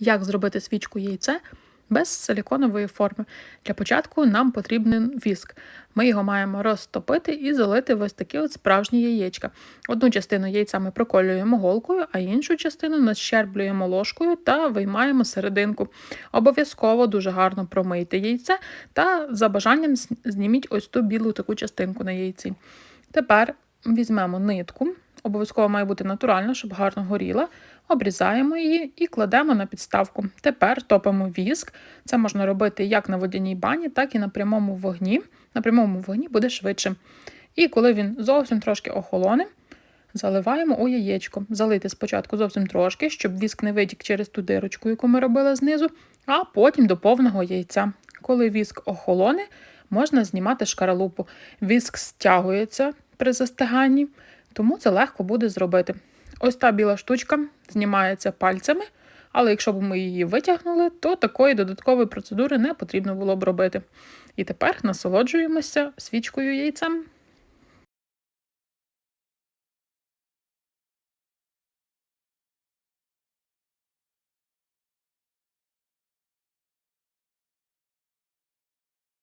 Як зробити свічку яйце без силіконової форми? Для початку нам потрібен віск. Ми його маємо розтопити і залити в ось такі от справжні яєчка. Одну частину яйця ми проколюємо голкою, а іншу частину нащерблюємо ложкою та виймаємо серединку. Обов'язково дуже гарно промийте яйце та за бажанням зніміть ось ту білу таку частинку на яйці. Тепер візьмемо нитку, обов'язково має бути натуральна, щоб гарно горіла. Обрізаємо її і кладемо на підставку. Тепер топимо віск. Це можна робити як на водяній бані, так і на прямому вогні. На прямому вогні буде швидше. І коли він зовсім трошки охолоне, заливаємо у яєчко. Залити спочатку зовсім трошки, щоб віск не витік через ту дирочку, яку ми робили знизу, а потім до повного яйця. Коли віск охолоне, можна знімати шкаралупу. Віск стягується при застиганні, тому це легко буде зробити. Ось та біла штучка знімається пальцями, але якщо б ми її витягнули, то такої додаткової процедури не потрібно було б робити. І тепер насолоджуємося свічкою яйцем.